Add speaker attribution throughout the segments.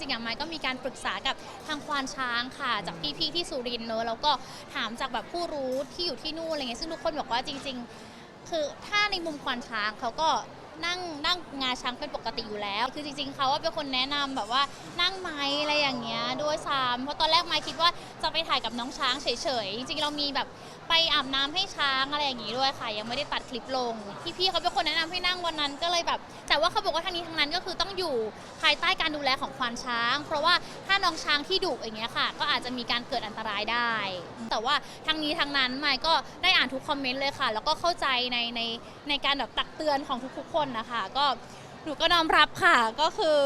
Speaker 1: ริงๆอะไม้ก็มีการปรึกษากับทางควานช้างค่ะ จากพี่ๆที่สุรินทร์เนอะแล้วก็ถามจากแบบผู้รู้ที่อยู่ที่นู่นอะไรเงี้ยซึ่งทุกคนบอกว่าจริง ๆ คือถ้าในมุมควานช้างเขาก็ นั่งนั่งงาช้างเป็นปกติอยู่แล้ว คือจริงๆเขาว่าเป็นคนแนะนำแบบว่านั่งไม้อะไรอย่างเงี้ยด้วยซ้ำเพราะตอนแรกไม้คิดว่าจะไปถ่ายกับน้องช้างเฉยๆจริงๆเรามีแบบไปอาบน้ำให้ช้างอะไรอย่างงี้ด้วยค่ะ ยังไม่ได้ตัดคลิปลงพี่ๆเขาเป็นคนแนะนำให้นั่งวันนั้นก็เลยแบบ แต่ว่าเขาบอกว่าทางนี้ทางนั้นก็คือต้องอยู่ภายใต้การดูแลของควานช้าง เพราะว่าถ้าน้องช้างที่ดุอย่างเงี้ยค่ะ ก็อาจจะมีการเกิดอันตรายได้ แต่ว่าทางนี้ทางนั้นไมค์ก็ได้อ่านทุกคอมเมนต์เลยค่ะ แล้วก็เข้าใจในในในการแบบตักเตือนของทุกๆคนนะคะก็หนูก็น้อมรับค่ะก็คือ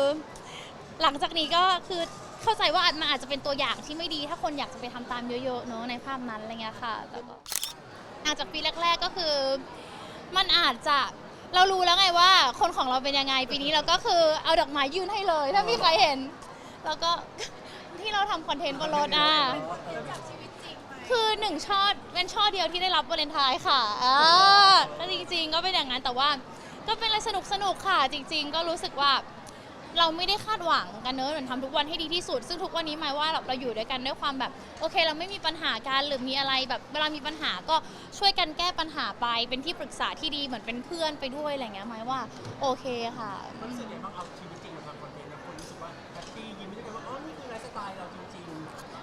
Speaker 1: หลังจากนี้ก็คือเข้าใจว่ามันอาจจะเป็นตัวอย่างที่ไม่ดี ถ้าคนอยากจะไปทำตามเยอะๆเนอะในภาพนั้นอะไรเงี้ยค่ะแต่ก็อาจจากปีแรก ๆก็คือ มันอาจจะเรารู้แล้วไงว่า คนของเราเป็นยังไงปีนี้เราก็คือเอาดอกไม้ยื่นให้เลย ถ้ามีใครเห็น แล้วก็ที่เราทำคอนเทนต์บนรถอะคือหนึ่งช่อเป็นช่อเดียวที่ได้รับวาเลนไทน์ค่ะอ่าก็จริงๆก็เป็นอย่างนั้นแต่ว่า ก็เป็นอะไรสนุกสนุกๆค่ะ จริง ๆ ก็รู้สึกว่าเราไม่ได้คาดหวังกันเนอะเหมือนทำทุกวันให้ดีที่สุด ซึ่งทุกวันนี้หมายว่าเราเราอยู่ด้วยกันด้วยความแบบโอเค เราไม่มีปัญหากันหรือมีอะไรแบบเวลามีปัญหาก็ช่วยกันแก้ปัญหาไป เป็นที่ปรึกษาที่ดีเหมือนเป็นเพื่อนไปด้วยอะไรเงี้ยหมายว่าโอเคค่ะ
Speaker 2: มันรู้สึกยังไงบ้างเอาชีวิตจริงมาทำคอนเทนต์นะคนรู้สึกว่าแฮปปี้ยิ้มไม่ได้กันว่าอ๋อนี่คือไลฟ์สไตล์เราจริง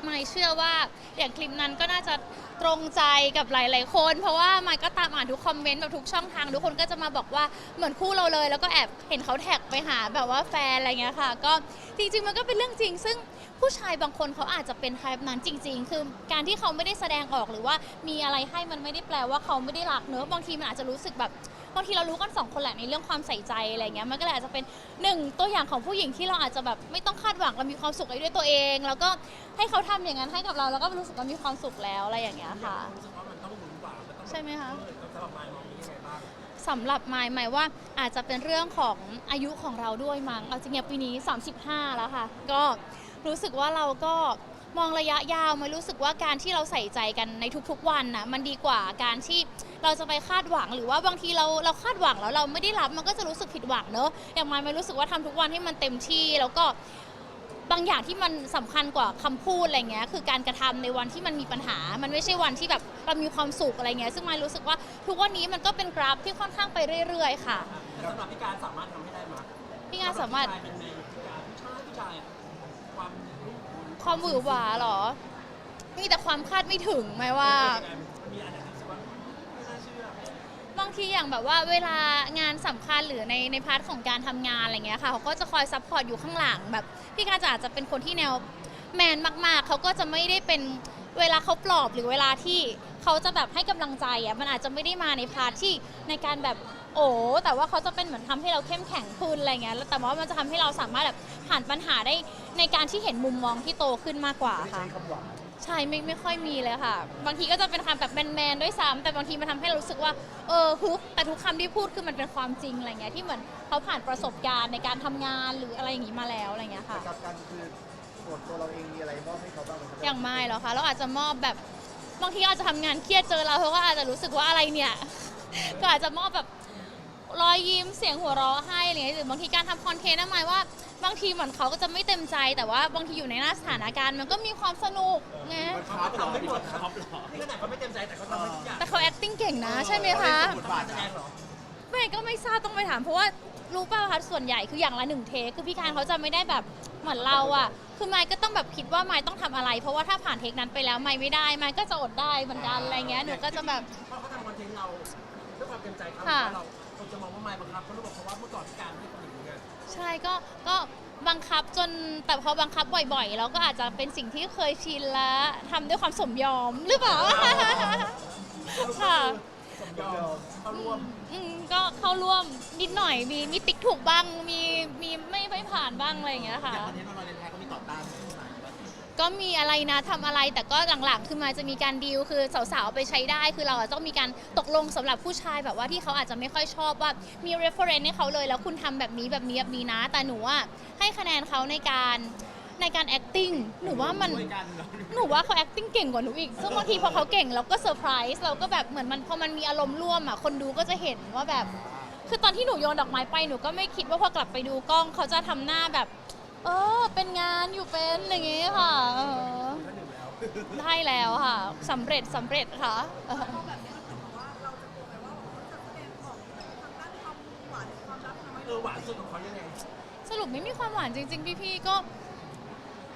Speaker 1: ไม่เชื่อว่าอย่างคลิปนั้นก็น่าจะ ตรงใจกับหลาย ๆ คน เพราะว่ามันก็ตามอ่านทุกคอมเมนต์แบบทุกช่องทาง ทุกคนก็จะมาบอกว่าเหมือนคู่เราเลย แล้วก็แอบเห็นเขาแท็กไปหาแบบว่าแฟนอะไรเงี้ยค่ะ ก็จริง ๆ มันก็เป็นเรื่องจริง ซึ่งผู้ชายบางคนเขาอาจจะเป็นไทป์นั้นจริง ๆ คือการที่เขาไม่ได้แสดงออกหรือว่ามีอะไรให้มันไม่ได้แปลว่าเขาไม่ได้รักเนอะบางทีมันอาจจะรู้สึกแบบ บางทีเรารู้กันสองคนแหละในเรื่องความใส่ใจอะไรเงี้ยมันก็เลยอาจจะเป็นหนึ่งตัวอย่างของผู้หญิงที่เราอาจจะแบบไม่ต้องคาดหวังเรามีความสุขด้วยตัวเอง แล้วก็ให้เขาทำอย่างนั้นให้กับเราแล้วก็รู้สึกว่ามีความสุขแล้วอะไรอย่างเงี้ย
Speaker 2: ๆ
Speaker 1: ค่ะ
Speaker 2: รู้สึกว่ามันต้องหวือหวามันต้อง
Speaker 1: ใช่ไหมคะ
Speaker 2: เออสำหรับมายมองนี้ยังไงบ้าง
Speaker 1: สำหรับไมายหมายว่าอาจจะเป็นเรื่องของอายุของเราด้วยมั้งเอาจริงๆปีนี้ 35 แล้วค่ะ ก็รู้สึกว่าเราก็มองระยะยาวไม่รู้สึกว่าการที่เราใส่ใจกันในทุกๆวันนะมันดีกว่าการที่ เราจะไปคาดหวังหรือว่าบางทีเราเราคาดหวังแล้วเราไม่ได้รับมันก็จะรู้สึกผิดหวังเนอะอย่างไมายไม่รู้สึกว่าทำทุกวันให้มันเต็มที่แล้วก็บางอย่างที่มันสำคัญกว่าคำพูดอะไรเงี้ยคือการกระทำในวันที่มันมีปัญหา มันไม่ใช่วันที่แบบเรามีความสุขอะไรเงี้ยซึ่งมายรู้สึกว่าทุกวันนี้มันก็เป็นกราฟที่ค่อนข้างไปเรื่อย ๆ ค่ะ
Speaker 2: แต่สำหรับพี่การสามารถทำให้ได้ไหม
Speaker 1: พี่งานสามารถ
Speaker 2: ผู้ชยเป็นในผู้ชายผู้ชายผู้ชายอะความรู้
Speaker 1: ความหวือหวาเหรอมีแต่ความคาดไม่ถึงไหมว่า
Speaker 2: มีอะไรที่รู้สึกว่าไม่น่าเชื่อ
Speaker 1: บาง ที่อย่างแบบว่าเวลางานสำคัญหรือในในพาร์ทของการทำงานอะไรเงี้ยค่ะเขาก็จะคอยซัพพอร์ตอยู่ข้างหลังแบบพี่การจะอาจจะเป็นคนที่แนวแมนมากๆ เขาก็จะไม่ได้เป็นเวลาเขาปลอบหรือเวลาที่เขาจะแบบให้กำลังใจอะมันอาจจะไม่ได้มาในพาร์ทที่ในการแบบโอ้แต่ว่าเขาจะเป็นเหมือนทำให้เราเข้มแข็งขึ้นอะไรเงี้ยแล้วแต่ว่ามันจะทำให้เราสามารถแบบผ่านปัญหาได้ในการที่เห็นมุมมองที่โตขึ้นมากกว่าค่ะ ใช่ ไม่ไม่ค่อยมีเลยค่ะ บางทีก็จะเป็นคำแบบแมนๆด้วยซ้ำแต่บางทีมันทำให้เรารู้สึกว่าเออฮึบแต่ทุกคำที่พูดคือมันเป็นความจริงอะไรเงี้ยที่เหมือนเขาผ่านประสบการณ์ในการทำงานหรืออะไรอย่างงี้มาแล้วอะไรเงี้ยค่ะ
Speaker 3: กับการคือส่วนตัวเราเองมีอะไรมอบให้เขาบ้างไหมครับ
Speaker 1: อย่างไม่หรอกคะเราอาจจะมอบแบบบางทีอาจจะทำงานเครียดเจอเราเขาก็อาจจะรู้สึกว่าอะไรเนี่ย ก็อาจจะมอบแบบรอยยิ้มเสียงหัวเราะให้อะไรเงี้ยหรือบางทีการทำคอนเทนต์นะหมายว่า บางทีเหมือนเขาก็จะไม่เต็มใจ แต่ว่าบางทีอยู่ในหน้าสถานการณ์มันก็มีความสนุกไง
Speaker 2: เขาทำไม่หมดครับนี่ขนาดเขาไม่เต็มใจแต่เขาทำให้ทุกอย่าง
Speaker 1: แต่เขา acting เก่งนะ ใช่ไหมคะ
Speaker 2: บทบาทแสดงเหรอ
Speaker 1: ไม่ก็ไม่ทราบต้องไปถาม เพราะว่ารู้ป่าวคะส่วนใหญ่คืออย่างละหนึ่งเทคคือพี่การเขาจะไม่ได้แบบเหมือนเราอะคือไมค์ก็ต้องแบบคิดว่าไมค์ต้องทำอะไร เพราะว่าถ้าผ่านเทคนั้นไปแล้วไมค์ไม่ได้ไมค์ก็จะอดได้เหมือนกันอะไรเงี้ยหนูก็จะแบบ
Speaker 2: เพราะเขาทำคอนเทนต์เราด้วยความเต็มใจเขา
Speaker 1: ค่ะ
Speaker 2: เราคนจะมองว่าไม่บังคับเขารู้บอกเขาว่าเมื่อก่อนพี่การไม่เป็นคนอย่างนี้ไง
Speaker 1: ใช่ก็ก็บังคับจนแต่พอบังคับบ่อยๆแล้วก็อาจจะเป็นสิ่งที่เคยชินแล้วทำด้วยความสมยอมหรือเปล่าค่ะ
Speaker 2: สมยอมเขาร่วม
Speaker 1: อืมก็เข้าร่วมนิดหน่อยมีมีติ๊กถูกบ้างมีมีไม่ไม่ผ่านบ้างอะไรอย่างเงี้ยค่ะ
Speaker 2: อย่างคอนเทนต์วันวาเลนไทน์เขามีต่อต้านไหม
Speaker 1: ก็มีอะไรนะทำอะไรแต่ก็หลังๆคือมาจะมีการดีลคือสาวๆไปใช้ได้ คือเราอะต้องมีการตกลงสำหรับผู้ชายแบบว่าที่เขาอาจจะไม่ค่อยชอบว่ามี reference ให้เขาเลย แล้วคุณทำแบบนี้แบบนี้แบบนี้นะ แต่หนูว่าให้คะแนนเขาในการในการ acting หนูว่ามัน
Speaker 2: ช่วยกันเหรอ
Speaker 1: หนูว่าเขา acting เก่งกว่าหนูอีก ซึ่งบางทีพอเขาเก่งเราก็เซอร์ไพรส์เราก็แบบเหมือนมันพอมันมีอารมณ์ร่วมอะ คนดูก็จะเห็นว่าแบบ คือตอนที่หนูโยนดอกไม้ไปหนูก็ไม่คิดว่าพอกลับไปดูกล้องเขาจะทำหน้าแบบ เออ เป็นงานอยู่เป็นอย่างงี้ค่ะเออ
Speaker 2: ท่านหนึ่งแล้ว
Speaker 1: ได้แล้วค่ะสำเร็จสำเร็จค่ะเออ
Speaker 2: เออหวานสุดของเขายังไง
Speaker 1: สรุปไม่มีความหวานจริง ๆ พี่ๆก็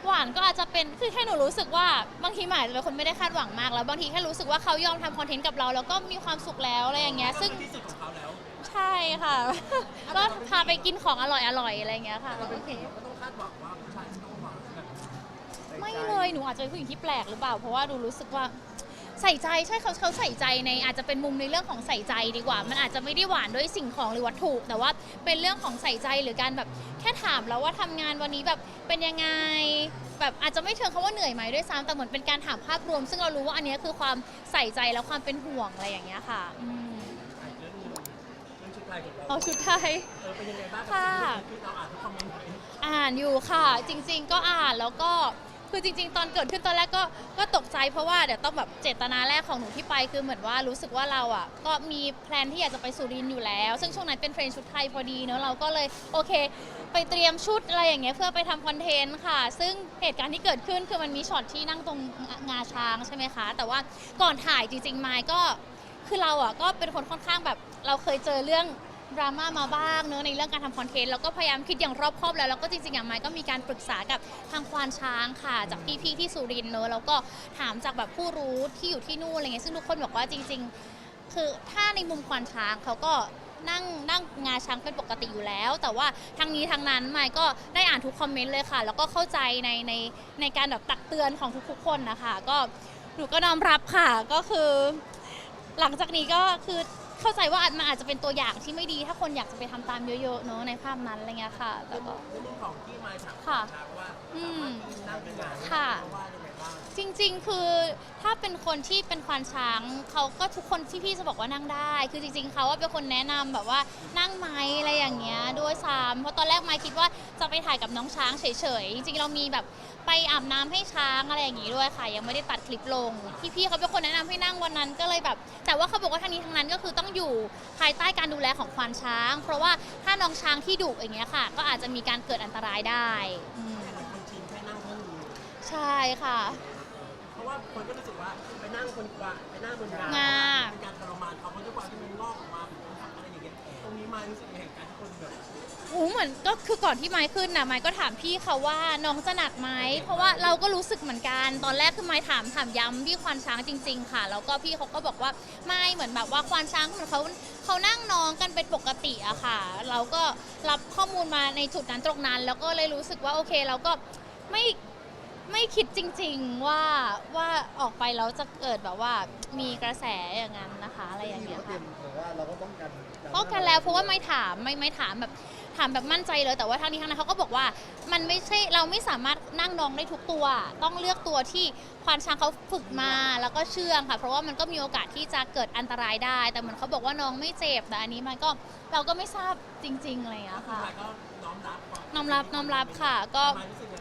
Speaker 1: หวานก็อาจจะเป็นคือแค่หนูรู้สึกว่าบางทีหมายจะเป็นคนไม่ได้คาดหวังมากแล้วบางทีแค่รู้สึกว่าเขายอมทำคอนเทนต์กับเราแล้วก็มีความสุขแล้วอะไรอย่างเงี้ยซึ่ง
Speaker 2: ก็คือที่สุดของเขาแล้ว
Speaker 1: ใช่ค่ะ ก็พาไปกินของอร่อยอร่อยๆอะไรอย่างเงี้ยค่ะ
Speaker 2: เรา
Speaker 1: โอ
Speaker 2: เป็น
Speaker 1: เค
Speaker 2: ผู้หญิงก็ต้อง
Speaker 1: ไม่เลยหนูอาจจะเป็นผู้หญิงที่แปลกหรือเปล่า เพราะว่าดูรู้สึกว่าใส่ใจใช่เขาเขาใส่ใจในอาจจะเป็นมุมในเรื่องของใส่ใจดีกว่า มันอาจจะไม่ได้หวานด้วยสิ่งของหรือวัตถุ แต่ว่าเป็นเรื่องของใส่ใจหรือการแบบแค่ถามแล้วว่าทำงานวันนี้แบบเป็นยังไงแบบอาจจะไม่เชิงคำว่าเหนื่อยไหมด้วยซ้ำแต่เหมือนเป็นการถามภาพรวม ซึ่งเรารู้ว่าอันเนี้ยคือความใส่ใจและความเป็นห่วงอะไรอย่างเงี้ยค่ะอืม
Speaker 2: อีกเรื่องหนึงเรื่องชุดไทยของเรา
Speaker 1: เอาชุดไทย
Speaker 2: เออเป็นยังไงบ้างกับ
Speaker 1: ค่ะ
Speaker 2: สิ่งที่เราอ่านทุกคอมเมนต์ไหม
Speaker 1: อ่านอยู่ค่ะ จริงๆก็อ่านแล้วก็ คือจริง ๆ ตอนเกิดขึ้นตอนแรกก็ก็ตกใจเพราะว่าเดี๋ยวต้องแบบเจตนาแรกของหนูที่ไปคือเหมือนว่ารู้สึกว่าเราอะก็มีแพลนที่อยากจะไปสุรินทร์อยู่แล้ว ซึ่งช่วงนั้นเป็นเทรนด์ชุดไทยพอดีเนอะเราก็เลยโอเค ไปเตรียมชุดอะไรอย่างเงี้ยเพื่อไปทำคอนเทนต์ค่ะ ซึ่งเหตุการณ์ที่เกิดขึ้นคือมันมีช็อตที่นั่งตรงงาช้างใช่ไหมคะ แต่ว่าก่อนถ่ายจริงๆไมค์ก็คือเราอะก็เป็นคนค่อนข้างแบบเราเคยเจอเรื่อง ดราม่ามาบ้างเนอะในเรื่องการทำคอนเทนต์แล้วก็พยายามคิดอย่างรอบคอบแล้วแล้วก็จริงๆอย่างไมค์ก็มีการปรึกษากับทางควานช้างค่ะ จากพี่ๆที่สุรินทร์เนอะแล้วก็ถามจากแบบผู้รู้ที่อยู่ที่นู่นอะไรเงี้ยซึ่งทุกคนบอกว่าจริง ๆ คือถ้าในมุมควานช้างเขาก็นั่งนั่งงาช้างเป็นปกติอยู่แล้ว แต่ว่าทางนี้ทางนั้นไมค์ก็ได้อ่านทุกคอมเมนต์เลยค่ะ แล้วก็เข้าใจในในในการแบบตักเตือนของทุกๆ คนนะคะ ก็หนูก็น้อมรับค่ะก็คือ หลังจากนี้ก็คือ เข้าใจว่ามันอาจจะเป็นตัวอย่างที่ไม่ดี ถ้าคนอยากจะไปทำตามเยอะๆเนอะในภาพนั้นอะไรเงี้ยค่ะแต่ก็
Speaker 2: ในมุมของที่มาถาม
Speaker 1: ค่ะ
Speaker 2: ถามว่า
Speaker 1: อื
Speaker 2: สามมารถที่นั่งเป็นงาน
Speaker 1: ค่ะ
Speaker 2: ว่ายังไงบ้าง
Speaker 1: จริงๆ คือถ้าเป็นคนที่เป็นควานช้างเขาก็ทุกคนที่พี่จะบอกว่านั่งได้ คือจริงๆ เขาว่าเป็นคนแนะนำแบบว่านั่งไหมอะไรอย่างเงี้ยด้วยซ้ำเพราะตอนแรกไม่คิดว่าจะไปถ่ายกับน้องช้างเฉยๆ จริงๆ เรามีแบบไปอาบน้ำให้ช้างอะไรอย่างงี้ด้วยค่ะ ยังไม่ได้ตัดคลิปลง พี่ๆเขาเป็นคนแนะนำให้นั่งวันนั้นก็เลยแบบ แต่ว่าเขาบอกว่าทางนี้ทางนั้นก็คือต้องอยู่ภายใต้การดูแลของควานช้าง เพราะว่าถ้าน้องช้างที่ดุอย่างเงี้ยค่ะ ก็อาจจะมีการเกิดอันตรายได้อืม ใช่ค่ะ
Speaker 2: เพราะว่าคนก็รู้สึกว่าไปนั่งบนกวางไปนั่งบนงา
Speaker 1: งา
Speaker 2: เป็นการทรมานเขาเพราะด้วยความที่มันงอกออกมาเป็นทำอะไรอย่างเงี้ยตรงนี้มารู้สึกในเหตุการณ์ที่คนแบบ
Speaker 1: โอ้เหมือนก็คือก่อนที่ไม้ขึ้นนะไม้ก็ถามพี่เขาว่าน้องจะหนักไหมเพราะว่าเราก็รู้สึกเหมือนกันตอนแรกคือไม้ถามถามย้ำที่ควานช้างจริง ๆ ค่ะแล้วก็พี่เขาก็บอกว่าไม่เหมือนแบบว่าควานช้างเหมือนเขาเขานั่งน้องกันเป็นปกติอะค่ะ เราก็รับข้อมูลมาในจุดนั้นตรงนั้น แล้วก็เลยรู้สึกว่าโอเคเราก็ไม่ ไม่คิดจริง ๆว่าว่าออกไปแล้วจะเกิดแบบว่ามีกระแสอย่างนั้นนะคะอะไรอย่างเงี้ย
Speaker 3: ก็เตรี
Speaker 1: ค่ะ
Speaker 3: ยมเหมือนว่าเราก็ป้องกัน
Speaker 1: ป้องกันแล้วเพราะว่าไม่ถามไม่ไม่ถามแบบถามแบบมั่นใจเลยแต่ว่าทางนี้ทางนั้นเขาก็บอกว่ามันไม่ใช่เราไม่สามารถนั่งน้องได้ทุกตัว ต้องเลือกตัวที่ควานช้างเขาฝึกมาแล้วก็เชื่องค่ะ เพราะว่ามันก็มีโอกาสที่จะเกิดอันตรายได้ แต่เหมือนเขาบอกว่าน้องไม่เจ็บแต่อันนี้มันก็เราก็ไม่ทราบจริงๆอะไรอย่างเงี้ย
Speaker 2: คุณ
Speaker 1: ค่ะ
Speaker 2: มายก็น้อมรับความ
Speaker 1: น้อมรับน้อมรับค่ะก็
Speaker 2: มายรู้สึกไงบ้างว่าอะไร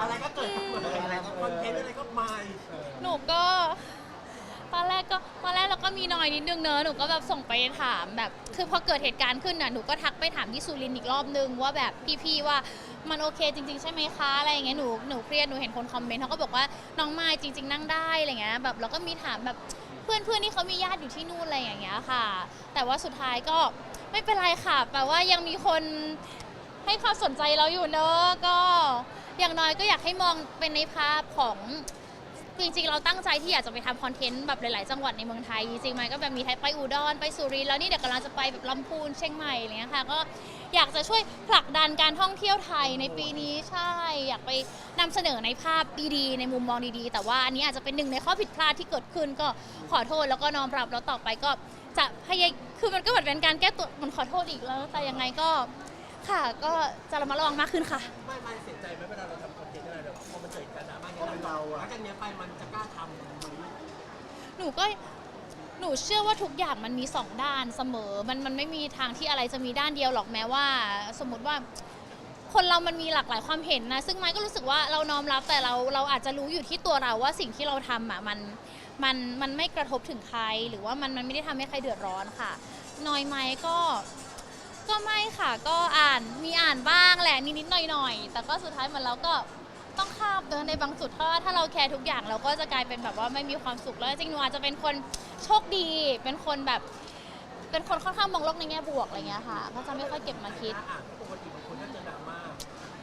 Speaker 2: อะไรก็เกิดขึ้นอะไรก็คอนเทนต์อะไรก็มา
Speaker 1: หนูก็ ตอนแรกก็ตอนแรกเราก็มีนอยนิดนึงเนอะหนูก็แบบส่งไปถามแบบ คือพอเกิดเหตุการณ์ขึ้นน่ะหนูก็ทักไปถามที่สุรินทร์อีกรอบนึงว่าแบบพี่ๆว่ามันโอเคจริงๆใช่ไหมคะอะไรอย่างเงี้ยหนูหนูเครียดหนูเห็นคนคอมเมนต์เขาก็บอกว่าน้องไมายจริง ๆ นั่งได้อะไรเงี้ยแบบเราก็มีถามแบบเพื่อนเพื่อนที่เขามีญาติอยู่ที่นู่นอะไรอย่างเงี้ยค่ะ แต่ว่าสุดท้ายก็ไม่เป็นไรค่ะแปลว่ายังมีคนให้ความสนใจเราอยู่เนอะก็ อย่างน้อยก็อยากให้มองเป็นในภาพของจริงๆ เราตั้งใจที่อยากจะไปทำคอนเทนต์แบบหลายๆ จังหวัดในเมืองไทย จริงๆมันก็แบบมีไปอุดรไปสุรินทร์แล้วนี่เดี๋ยวกำลังจะไปแบบลำพูนเชียงใหม่อะไรเงี้ยค่ะก็อยากจะช่วยผลักดันการท่องเที่ยวไทยในปีนี้ใช่ อยากไปนำเสนอในภาพดีๆในมุมมองดีๆ แต่ว่าอันนี้อาจจะเป็นหนึ่งในข้อผิดพลาดที่เกิดขึ้น ก็ขอโทษแล้วก็น้อมรับแล้วต่อไปก็จะพยายคือมันก็เหมือนเป็นการแก้ตัวมันขอโทษอีกแล้ว แต่ยังไงก็ ค่ะ ก็จะระมัดระวังมากขึ้นค่ะ
Speaker 2: ไม่ไม่เสียใจไหมเวลาเราทำคอนเทนต์อะไรแบบพอมันเกิดการดราม่า
Speaker 3: พอเป็นเราอะ
Speaker 2: หลังจากเนี้ยไปมันจะกล้าทำไหม
Speaker 1: หนูก็หนูเชื่อว่าทุกอย่างมันมีสองด้านเสมอ มันมันไม่มีทางที่อะไรจะมีด้านเดียวหรอกแม้ว่า สมมติว่า คนเรามันมีหลากหลายความเห็นนะ ซึ่งไม้ก็รู้สึกว่าเราน้อมรับแต่เราเราอาจจะรู้อยู่ที่ตัวเราว่าสิ่งที่เราทำอะมันมันมันไม่กระทบถึงใคร หรือว่ามันมันไม่ได้ทำให้ใครเดือดร้อนค่ะ น้อยไหมก็ ก็ไม่ค่ะก็อ่านมีอ่านบ้างแหละนิดๆหน่อยๆ แต่ก็สุดท้ายเหมือนเราก็ต้องข้ามเดินในบางจุดเพราะว่าถ้าเราแคร์ทุกอย่างเราก็จะกลายเป็นแบบว่าไม่มีความสุขแล้วจริงๆหนูอาจจะเป็นคนโชคดี เป็นคนแบบ เป็นคนค่อนข้างมองโลกในแง่บวกอะไรเงี้ยค่ะก็จะไม่ค่อยเก็บมาคิด
Speaker 2: ถ้าอ่านปกติบางคนถ้าเจอดราม่า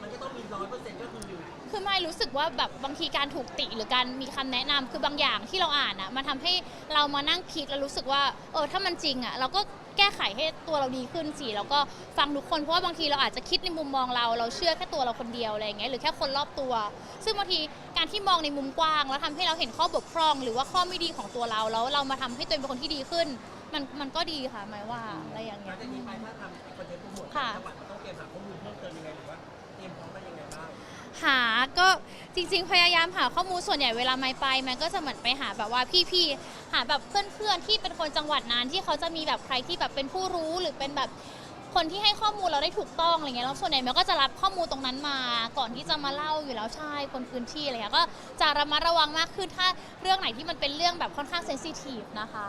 Speaker 2: มันก็ต้องมีร้อยเปอร์เซ็นต์ก็คือ
Speaker 1: คือไม่รู้สึกว่าแบบบางทีการถูกติหรือการมีคำแนะนำคือบางอย่างที่เราอ่านอะมันทำให้เรามานั่งคิดแล้วรู้สึกว่า เออถ้ามันจริงอะเราก็ แก้ไขให้ตัวเราดีขึ้นสิแล้วก็ฟังทุกคนเพราะว่าบางทีเราอาจจะคิดในมุมมองเราเราเชื่อแค่ตัวเราคนเดียวอะไรอย่างเงี้ยหรือแค่คนรอบตัว ซึ่งบางทีการที่มองในมุมกว้าง แล้วทำให้เราเห็นข้อบกพร่อง หรือว่าข้อไม่ดีของตัวเราแล้วเรามาทำให้ตัวเองเป็นคนที่ดีขึ้น มันมันก็ดีค่ะหมายว่าอะไรอย่าง
Speaker 2: ห
Speaker 1: เงี้
Speaker 2: ลัง
Speaker 1: ย
Speaker 2: จากนี้ไปถ้าทำคอนเทนต์โปรโมท
Speaker 1: ค่ะ
Speaker 2: จังหวัดมันต้องเตรียมหาข้อมูลเพิ่มเติมยังไง หา
Speaker 1: ก็จริง ๆ พยายามหาข้อมูลส่วนใหญ่เวลาไม่ไปมันก็จะเหมือนไปหาแบบว่าพี่ๆหาแบบเพื่อนๆที่เป็นคนจังหวัดนั้นที่เขาจะมีแบบใครที่แบบเป็นผู้รู้หรือเป็นแบบคนที่ให้ข้อมูลเราได้ถูกต้องอะไรเงี้ยแล้วส่วนใหญ่มันก็จะรับข้อมูลตรงนั้นมา ก่อนที่จะมาเล่าอยู่แล้วใช่คนพื้นที่อะไรเงี้ยก็จะระมัดระวังมากขึ้นถ้าเรื่องไหนที่มันเป็นเรื่องแบบค่อนข้างเซนซิทีฟนะคะ